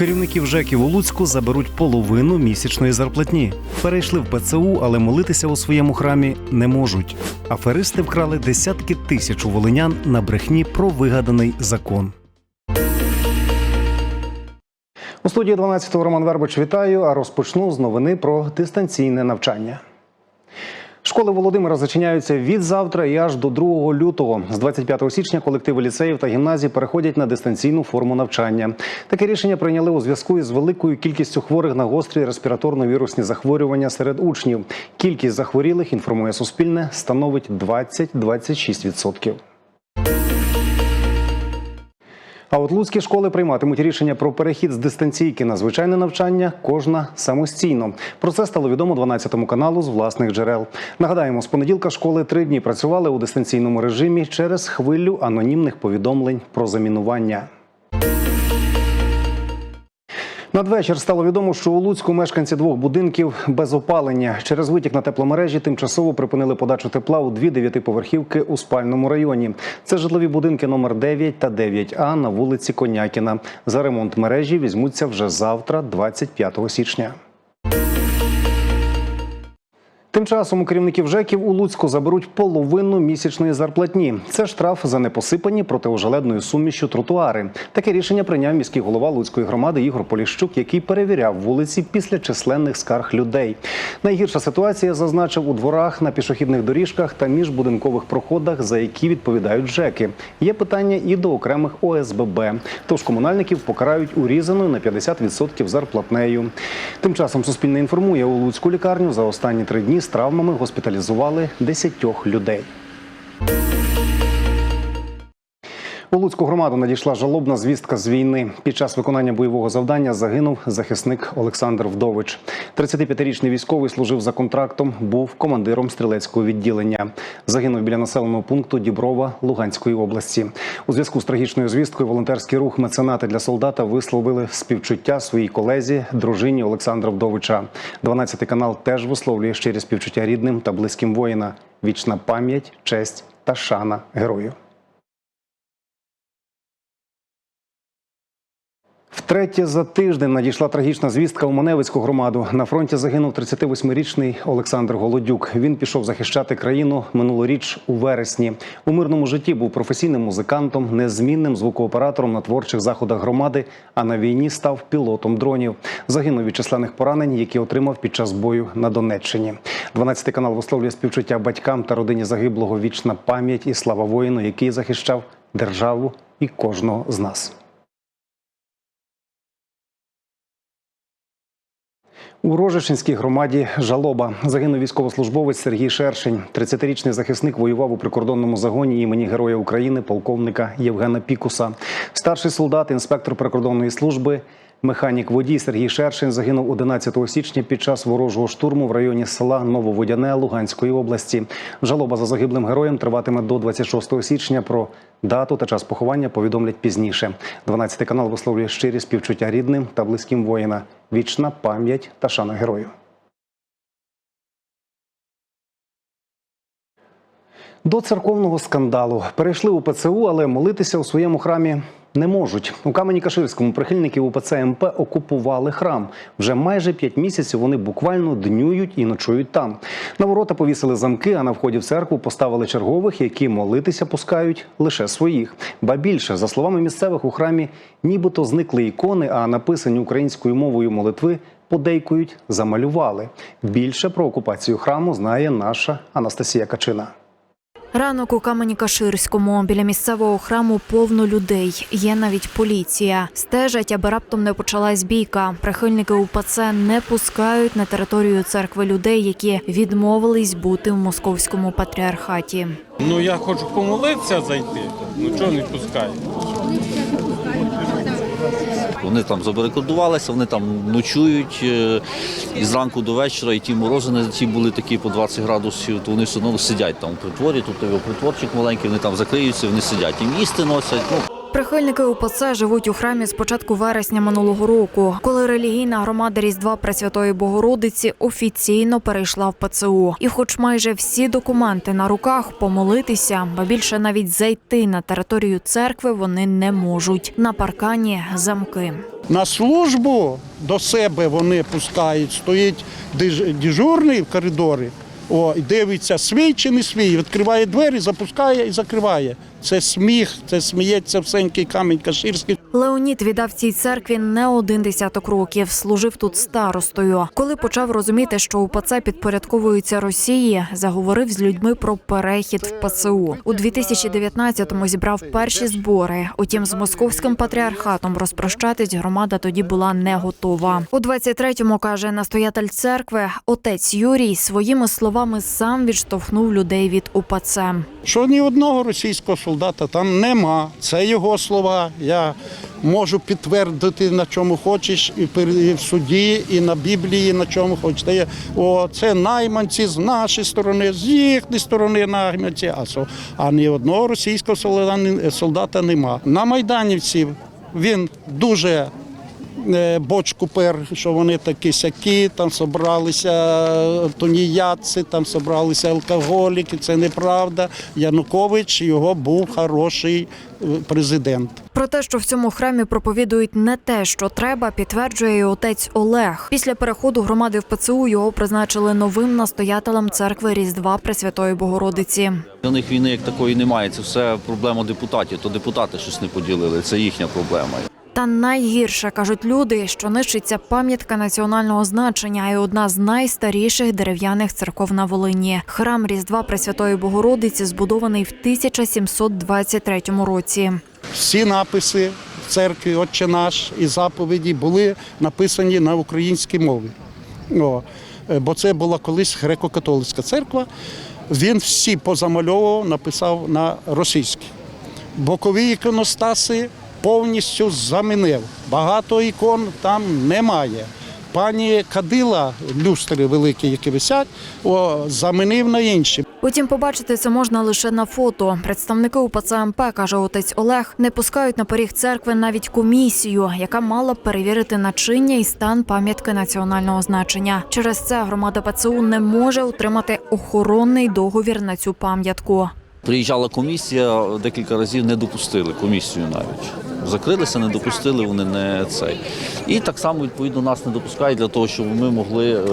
керівників ЖЕКів у Луцьку заберуть половину місячної зарплатні. Перейшли в ПЦУ, але молитися у своєму храмі не можуть. Аферисти вкрали десятки тисяч у волинян на брехні про вигаданий закон. У студії 12-го Роман Вербич вітаю, а розпочну з новини про дистанційне навчання. Школи Володимира зачиняються від завтра і аж до 2 лютого. З 25 січня колективи ліцеїв та гімназій переходять на дистанційну форму навчання. Таке рішення прийняли у зв'язку із великою кількістю хворих на гострі респіраторно-вірусні захворювання серед учнів. Кількість захворілих, інформує Суспільне, становить 20-26%. А от луцькі школи прийматимуть рішення про перехід з дистанційки на звичайне навчання кожна самостійно. Про це стало відомо 12 каналу з власних джерел. Нагадаємо, з понеділка школи три дні працювали у дистанційному режимі через хвилю анонімних повідомлень про замінування. Надвечір стало відомо, що у Луцьку мешканці двох будинків без опалення через витік на тепломережі тимчасово припинили подачу тепла у дві дев'ятиповерхівки у спальному районі. Це житлові будинки номер 9 та 9А на вулиці Конякіна. За ремонт мережі візьмуться вже завтра, 25 січня. Тим часом у керівників ЖЕКів у Луцьку заберуть половину місячної зарплатні. Це штраф за непосипані протиожеледною сумішю тротуари. Таке рішення прийняв міський голова Луцької громади Ігор Поліщук, який перевіряв вулиці після численних скарг людей. Найгірша ситуація зазначив у дворах, на пішохідних доріжках та міжбудинкових проходах, за які відповідають ЖЕКи. Є питання і до окремих ОСББ. Тож комунальників покарають урізаною на 50% зарплатнею. Тим часом Суспільне інформує у Луцьку лікарню за останні три дні з травмами госпіталізували 10 людей. У Луцьку громаду надійшла жалобна звістка з війни. Під час виконання бойового завдання загинув захисник Олександр Вдович. 35-річний військовий служив за контрактом, був командиром стрілецького відділення. Загинув біля населеного пункту Діброва Луганської області. У зв'язку з трагічною звісткою волонтерський рух меценати для солдата висловили співчуття своїй колезі, дружині Олександра Вдовича. 12 канал теж висловлює щирі співчуття рідним та близьким воїна. Вічна пам'ять, честь та шана герою. Втретє за тиждень надійшла трагічна звістка у Маневицьку громаду. На фронті загинув 38-річний Олександр Голодюк. Він пішов захищати країну минулоріч у вересні. У мирному житті був професійним музикантом, незмінним звукооператором на творчих заходах громади. А на війні став пілотом дронів. Загинув від численних поранень, які отримав під час бою на Донеччині. 12 канал висловлює співчуття батькам та родині загиблого. Вічна пам'ять і слава воїну, який захищав державу і кожного з нас. У Рожешинській громаді жалоба загинув військовослужбовець Сергій Шершень. 30-річний захисник воював у прикордонному загоні імені Героя України, полковника Євгена Пікуса. Старший солдат, інспектор прикордонної служби, механік водій Сергій Шершень загинув 11 січня під час ворожого штурму в районі села Нововодяне Луганської області. Жалоба за загиблим героєм триватиме до 26 січня. Про дату та час поховання повідомлять пізніше. 12 канал висловлює щирі співчуття рідним та близьким воїна. Вічна пам'ять та шана герою. До церковного скандалу перейшли у ПЦУ, але молитися у своєму храмі не можуть. У камені Каширському прихильники УПЦ МП окупували храм. Вже майже п'ять місяців вони буквально днюють і ночують там. На ворота повісили замки, а на вході в церкву поставили чергових, які молитися пускають лише своїх. Ба більше, за словами місцевих, у храмі нібито зникли ікони, а написані українською мовою молитви подейкують замалювали. Більше про окупацію храму знає наша Анастасія Качина. Ранок у камені Каширському біля місцевого храму повно людей. Є навіть поліція. Стежать, аби раптом не почалась бійка. Прихильники УПЦ не пускають на територію церкви людей, які відмовились бути в московському патріархаті. Ну я хочу помолитися зайти. Ну чого не пускають? Вони там забарикадувалися, вони там ночують е, і зранку до вечора, і ті морози ті були такі по 20 градусів, то вони все одно сидять там у притворі, тут його притворчик маленький, вони там закриються, вони сидять. Їм їсти носять. Ну, Прихильники УПЦ живуть у храмі з початку вересня минулого року, коли релігійна громада Різдва Пресвятої Богородиці офіційно перейшла в ПЦУ. І, хоч майже всі документи на руках, помолитися, ба більше навіть зайти на територію церкви вони не можуть. На паркані замки. На службу до себе вони пускають, стоїть дежурний в коридорі, о, дивиться, свій чи не свій, відкриває двері, запускає і закриває. Це сміх, це сміється всенький камінь Каширський. Леонід віддав цій церкві не один десяток років. Служив тут старостою. Коли почав розуміти, що УПЦ підпорядковується Росії, заговорив з людьми про перехід в ПЦУ. У 2019-му зібрав перші збори. Утім, з московським патріархатом розпрощатись громада тоді була не готова. У 23-му, каже настоятель церкви, отець Юрій своїми словами сам відштовхнув людей від УПЦ. Що ні одного російського солдата там нема. Це його слова. Я можу підтвердити на чому хочеш, і в суді, і на Біблії, на чому хочеш. О, це найманці з нашої сторони, з їхньої сторони найманці, а, ні одного російського солдата, нема. На Майданівців він дуже бочку пер, що вони такі сякі, там собралися тоніяци, там собралися алкоголіки. Це неправда. Янукович його був хороший е, президент. Про те, що в цьому храмі проповідують не те, що треба, підтверджує і отець Олег. Після переходу громади в ПЦУ його призначили новим настоятелем церкви Різдва Пресвятої Богородиці. Для них війни як такої немає. Це все проблема депутатів. То депутати щось не поділили. Це їхня проблема. Та найгірше кажуть люди, що нищиться пам'ятка національного значення і одна з найстаріших дерев'яних церков на Волині. Храм Різдва Пресвятої Богородиці збудований в 1723 році. Всі написи в церкві Отче наш і заповіді були написані на українській мові. О, е, бо це була колись греко-католицька церква. Він всі позамальовував, написав на російській. Бокові іконостаси повністю замінив. Багато ікон там немає. Пані Кадила, люстри великі, які висять, о, замінив на інші. Утім, побачити це можна лише на фото. Представники УПЦ МП, каже отець Олег, не пускають на поріг церкви навіть комісію, яка мала б перевірити начиння і стан пам'ятки національного значення. Через це громада ПЦУ не може отримати охоронний договір на цю пам'ятку. Приїжджала комісія, декілька разів не допустили комісію навіть. Закрилися, не допустили, вони не цей. І так само, відповідно, нас не допускають для того, щоб ми могли е,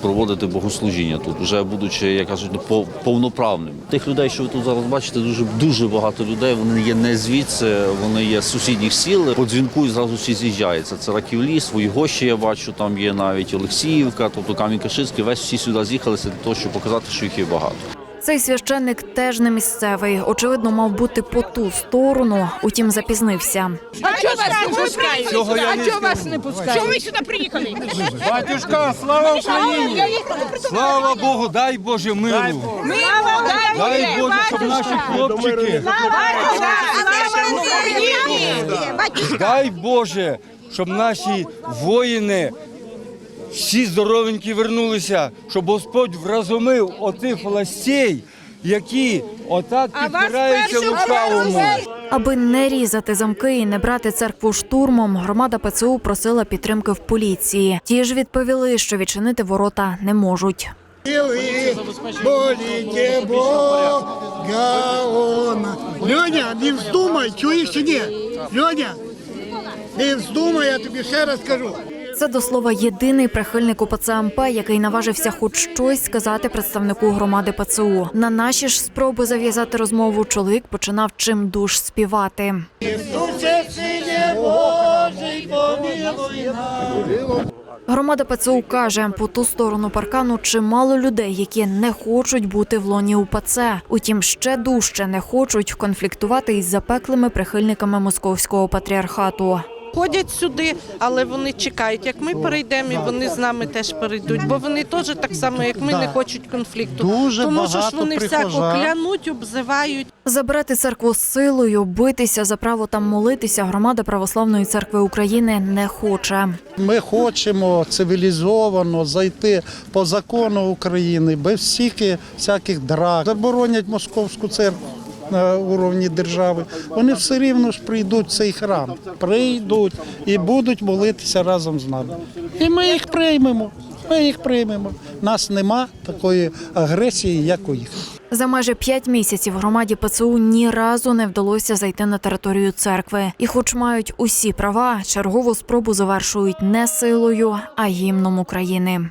проводити богослужіння тут, вже будучи, як кажуть, ну, пов- повноправними. Тих людей, що ви тут зараз бачите, дуже дуже багато людей. Вони є не звідси, вони є з сусідніх сіл. По дзвінку і зразу всі з'їжджаються. Це Раків ліс, Гощі, я бачу, там є навіть Олексіївка, тобто Камінь-Каширський. Весь всі сюди з'їхалися для того, щоб показати, що їх є багато. Цей священник теж не місцевий. Очевидно, мав бути по ту сторону, утім запізнився. А чого вас не пускають? А чого вас не пускають? Чого ви сюди приїхали? Батюшка, слава Україні! Слава Богу, дай Боже миру! Мило, Дай Боже, щоб наші хлопчики, дай Боже, щоб наші воїни всі здоровенькі вернулися, щоб Господь вразумив оцих властей, які отак підпираються лукавому. Аби не різати замки і не брати церкву штурмом, громада ПЦУ просила підтримки в поліції. Ті ж відповіли, що відчинити ворота не можуть. Болите Бога он. Льоня, не вздумай, чуєш чи ні? Льоня, не вздумай, я тобі ще раз кажу. Це до слова єдиний прихильник УПЦ МП, який наважився хоч щось сказати представнику громади ПЦУ. На наші ж спроби зав'язати розмову чоловік починав чим душ співати. Ісусе, сине Божий, помилуй нас. Громада ПЦУ каже, по ту сторону паркану чимало людей, які не хочуть бути в лоні УПЦ. Утім, ще дужче не хочуть конфліктувати із запеклими прихильниками московського патріархату. Ходять сюди, але вони чекають, як ми перейдемо, і вони з нами теж перейдуть, бо вони теж так само, як ми, не хочуть конфлікту. Дуже Тому що ж вони всяко клянуть, обзивають. Забрати церкву силою, битися за право там молитися. Громада православної церкви України не хоче. Ми хочемо цивілізовано зайти по закону України без всяких, всяких драк. Заборонять московську церкву. На уровні держави, вони все рівно ж прийдуть в цей храм, прийдуть і будуть молитися разом з нами. І ми їх приймемо. Ми їх приймемо. Нас нема такої агресії, як у їх. За майже п'ять місяців громаді ПЦУ ні разу не вдалося зайти на територію церкви. І, хоч мають усі права, чергову спробу завершують не силою, а гімном України.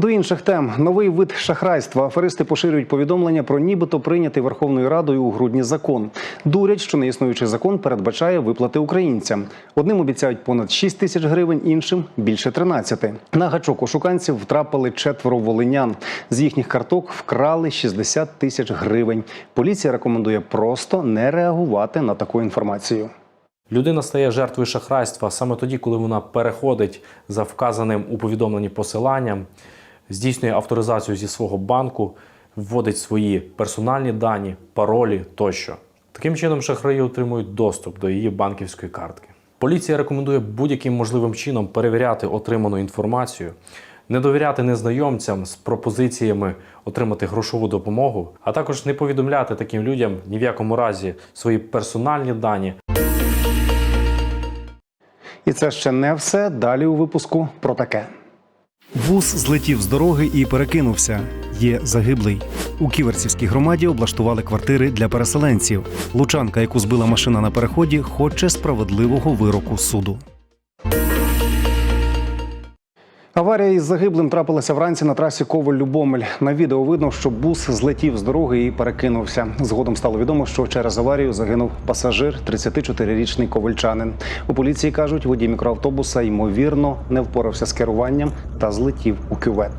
До інших тем новий вид шахрайства. Аферисти поширюють повідомлення про нібито прийнятий Верховною Радою у грудні закон. Дурять, що неіснуючий закон передбачає виплати українцям. Одним обіцяють понад 6 тисяч гривень, іншим більше 13. На гачок ошуканців втрапили четверо волинян. З їхніх карток вкрали 60 тисяч гривень. Поліція рекомендує просто не реагувати на таку інформацію. Людина стає жертвою шахрайства саме тоді, коли вона переходить за вказаним у повідомленні посиланням, здійснює авторизацію зі свого банку, вводить свої персональні дані, паролі тощо. Таким чином, шахраї отримують доступ до її банківської картки. Поліція рекомендує будь-яким можливим чином перевіряти отриману інформацію, не довіряти незнайомцям з пропозиціями отримати грошову допомогу, а також не повідомляти таким людям ні в якому разі свої персональні дані І це ще не все. Далі у випуску про таке. Вуз злетів з дороги і перекинувся. Є загиблий. У Ківерцівській громаді облаштували квартири для переселенців. Лучанка, яку збила машина на переході, хоче справедливого вироку суду. Аварія із загиблим трапилася вранці на трасі Коваль-Любомель. На відео видно, що бус злетів з дороги і перекинувся. Згодом стало відомо, що через аварію загинув пасажир, 34-річний ковальчанин. У поліції кажуть, водій мікроавтобуса ймовірно не впорався з керуванням та злетів у кювет.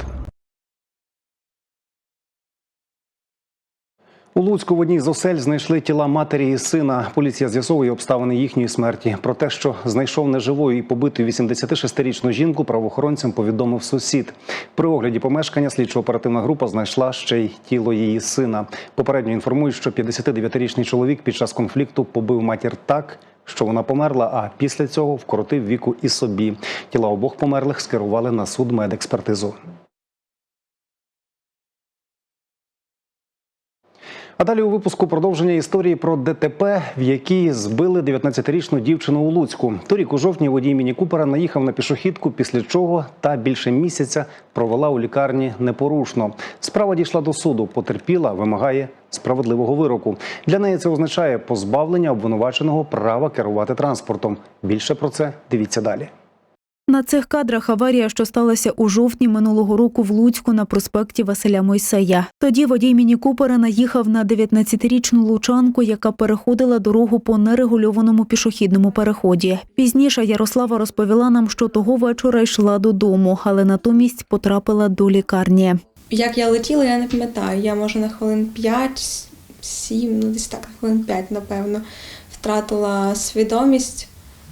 У Луцьку в одній з осель знайшли тіла матері і сина. Поліція з'ясовує обставини їхньої смерті. Про те, що знайшов неживою і побиту 86-річну жінку, правоохоронцям повідомив сусід. При огляді помешкання слідчо-оперативна група знайшла ще й тіло її сина. Попередньо інформують, що 59-річний чоловік під час конфлікту побив матір так, що вона померла, а після цього вкоротив віку і собі. Тіла обох померлих скерували на суд медекспертизу. А далі у випуску продовження історії про ДТП, в якій збили 19-річну дівчину у Луцьку. Торік у жовтні водій Міні Купера наїхав на пішохідку, після чого та більше місяця провела у лікарні непорушно. Справа дійшла до суду. Потерпіла, вимагає справедливого вироку. Для неї це означає позбавлення обвинуваченого права керувати транспортом. Більше про це дивіться далі. На цих кадрах аварія, що сталася у жовтні минулого року в Луцьку на проспекті Василя Мойсея. Тоді водій Міні Купера наїхав на 19-річну лучанку, яка переходила дорогу по нерегульованому пішохідному переході. Пізніше Ярослава розповіла нам, що того вечора йшла додому, але натомість потрапила до лікарні. Як я летіла, я не пам'ятаю. Я може на хвилин 5, 7, ну десь так, хвилин 5, напевно, втратила свідомість.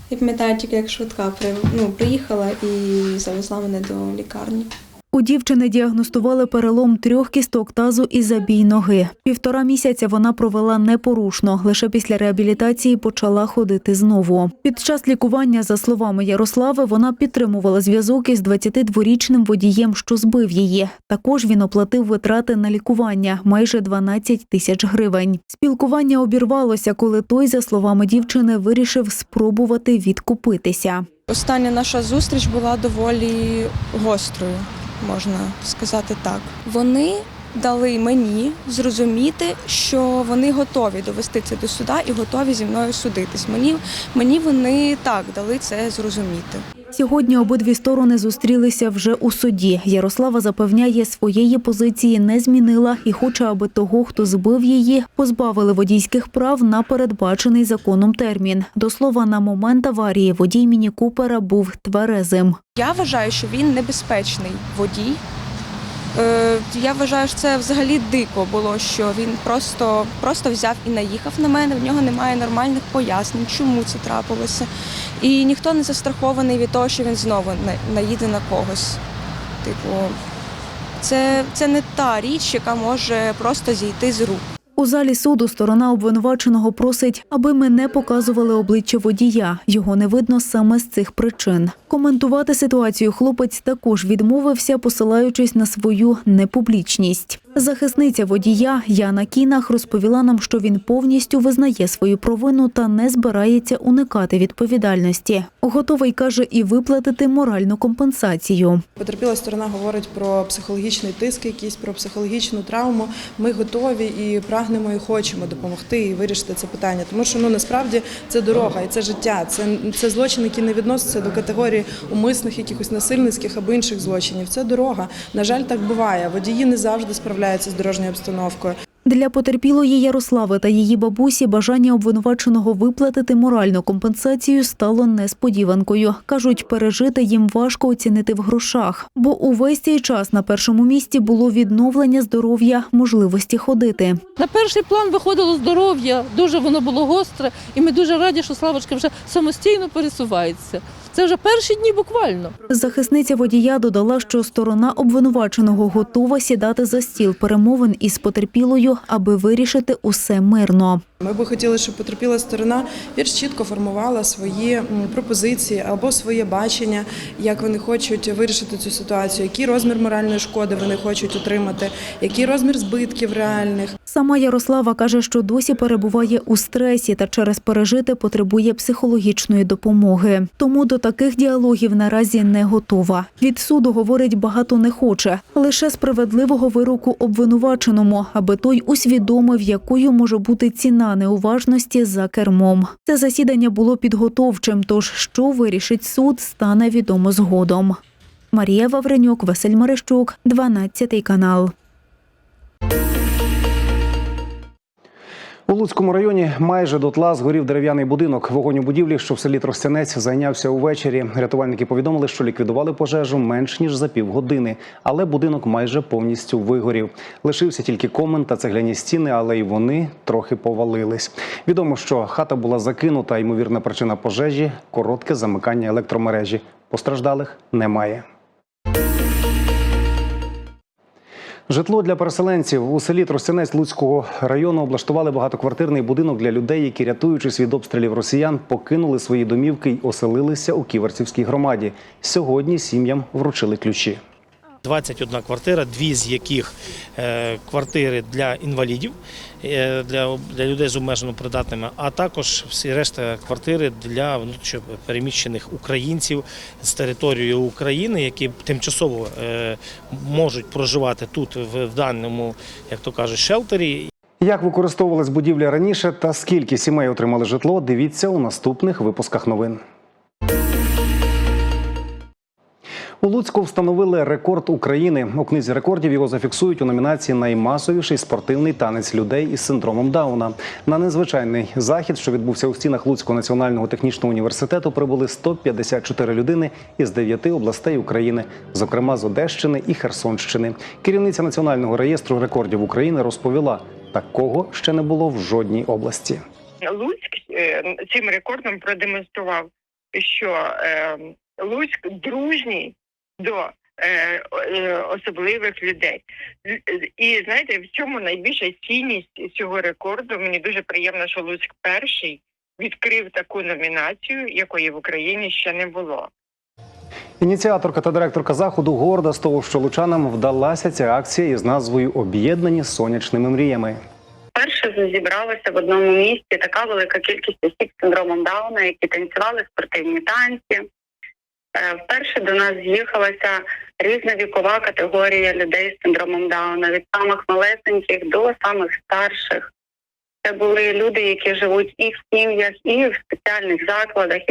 Я пам'ятаю тільки, як швидка ну, приїхала і завезла мене до лікарні. У дівчини діагностували перелом трьох кісток тазу і забій ноги. Півтора місяця вона провела непорушно. Лише після реабілітації почала ходити знову. Під час лікування, за словами Ярослави, вона підтримувала зв'язок із 22-річним водієм, що збив її. Також він оплатив витрати на лікування майже 12 тисяч гривень. Спілкування обірвалося, коли той, за словами дівчини, вирішив спробувати відкупитися. Остання наша зустріч була доволі гострою, можна сказати так. Вони дали мені зрозуміти, що вони готові довести це до суда і готові зі мною судитись. Мені, мені вони так дали це зрозуміти. Сьогодні обидві сторони зустрілися вже у суді. Ярослава запевняє, своєї позиції не змінила і хоче, аби того, хто збив її, позбавили водійських прав на передбачений законом термін. До слова, на момент аварії водій Міні Купера був тверезим. Я вважаю, що він небезпечний водій. Е, я вважаю, що це взагалі дико було, що він просто, просто взяв і наїхав на мене. В нього немає нормальних пояснень, чому це трапилося. І ніхто не застрахований від того, що він знову наїде на когось. Типу, це, це не та річ, яка може просто зійти з рук. У залі суду сторона обвинуваченого просить, аби ми не показували обличчя водія. Його не видно саме з цих причин. Коментувати ситуацію хлопець також відмовився, посилаючись на свою непублічність. Захисниця водія Яна Кінах розповіла нам, що він повністю визнає свою провину та не збирається уникати відповідальності. Готовий каже і виплатити моральну компенсацію. Потерпіла сторона говорить про психологічний тиск, якийсь про психологічну травму. Ми готові і прагнемо і хочемо допомогти і вирішити це питання. Тому що ну насправді це дорога і це життя. Це, це злочин, який не відноситься до категорії умисних, якихось насильницьких або інших злочинів. Це дорога. На жаль, так буває. Водії не завжди справляються з дорожньою обстановкою. Для потерпілої Ярослави та її бабусі бажання обвинуваченого виплатити моральну компенсацію стало несподіванкою. Кажуть, пережити їм важко оцінити в грошах, бо увесь цей час на першому місці було відновлення здоров'я, можливості ходити. На перший план виходило здоров'я, дуже воно було гостре, і ми дуже раді, що Славочка вже самостійно пересувається. Це вже перші дні буквально. Захисниця водія додала, що сторона обвинуваченого готова сідати за стіл перемовин із потерпілою, аби вирішити усе мирно. Ми би хотіли, щоб потерпіла сторона більш чітко формувала свої пропозиції або своє бачення, як вони хочуть вирішити цю ситуацію, який розмір моральної шкоди вони хочуть отримати, який розмір збитків реальних. Сама Ярослава каже, що досі перебуває у стресі та через пережити потребує психологічної допомоги. Тому до таких діалогів наразі не готова. Від суду говорить багато не хоче, лише справедливого вироку обвинуваченому, аби той усвідомив, якою може бути ціна неуважності за кермом. Це засідання було підготовчим. Тож що вирішить суд, стане відомо згодом. Марія Вавренюк, Василь Марищук, 12 канал. У Луцькому районі майже дотла згорів дерев'яний будинок. Вогонь у будівлі, що в селі Тростянець, зайнявся увечері. Рятувальники повідомили, що ліквідували пожежу менш ніж за півгодини, але будинок майже повністю вигорів. Лишився тільки комен та цегляні стіни, але й вони трохи повалились. Відомо, що хата була закинута. Ймовірна причина пожежі коротке замикання електромережі. Постраждалих немає. Житло для переселенців у селі Тростянець Луцького району облаштували багатоквартирний будинок для людей, які, рятуючись від обстрілів росіян, покинули свої домівки й оселилися у Ківерцівській громаді. Сьогодні сім'ям вручили ключі. 21 квартира, дві з яких е, квартири для інвалідів, е, для, людей з обмежено придатними, а також всі решта квартири для переміщених українців з території України, які тимчасово е, можуть проживати тут в даному, як то кажуть, шелтері. Як використовувалась будівля раніше та скільки сімей отримали житло, дивіться у наступних випусках новин. У Луцьку встановили рекорд України. У книзі рекордів його зафіксують у номінації Наймасовіший спортивний танець людей із синдромом Дауна. На незвичайний захід, що відбувся у стінах Луцького національного технічного університету, прибули 154 людини із 9 областей України, зокрема з Одещини і Херсонщини. Керівниця національного реєстру рекордів України розповіла, такого ще не було в жодній області. Луцьк е, цим рекордом продемонстрував, що е, Луцьк дружній до е, е, особливих людей. І знаєте, в цьому найбільша цінність цього рекорду. Мені дуже приємно, що Луцьк перший відкрив таку номінацію, якої в Україні ще не було. Ініціаторка та директорка заходу горда з того, що лучанам вдалася ця акція із назвою Об'єднані сонячними мріями. Перше зібралося в одному місці така велика кількість осіб з синдромом Дауна, які танцювали спортивні танці. Е, Вперше до нас з'їхалася різна вікова категорія людей з синдромом Дауна, від самих малесеньких до самих старших. Це були люди, які живуть і в сім'ях, і в спеціальних закладах,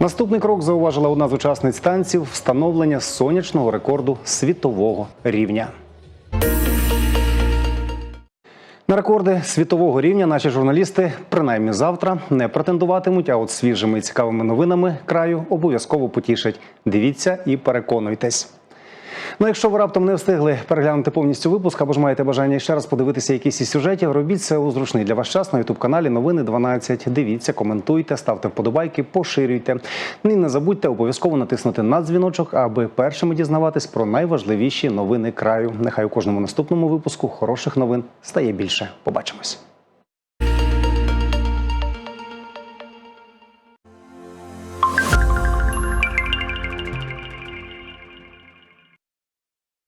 Наступний крок зауважила одна з учасниць танців встановлення сонячного рекорду світового рівня. На рекорди світового рівня наші журналісти, принаймні завтра, не претендуватимуть. А от свіжими і цікавими новинами краю обов'язково потішать. Дивіться і переконуйтесь. Ну, якщо ви раптом не встигли переглянути повністю випуск, або ж маєте бажання ще раз подивитися якісь із сюжетів, робіть це у зручний для вас час на ютуб каналі Новини 12. Дивіться, коментуйте, ставте вподобайки, поширюйте. Ну І не забудьте обов'язково натиснути на дзвіночок, аби першими дізнаватись про найважливіші новини краю. Нехай у кожному наступному випуску хороших новин стає більше. Побачимось.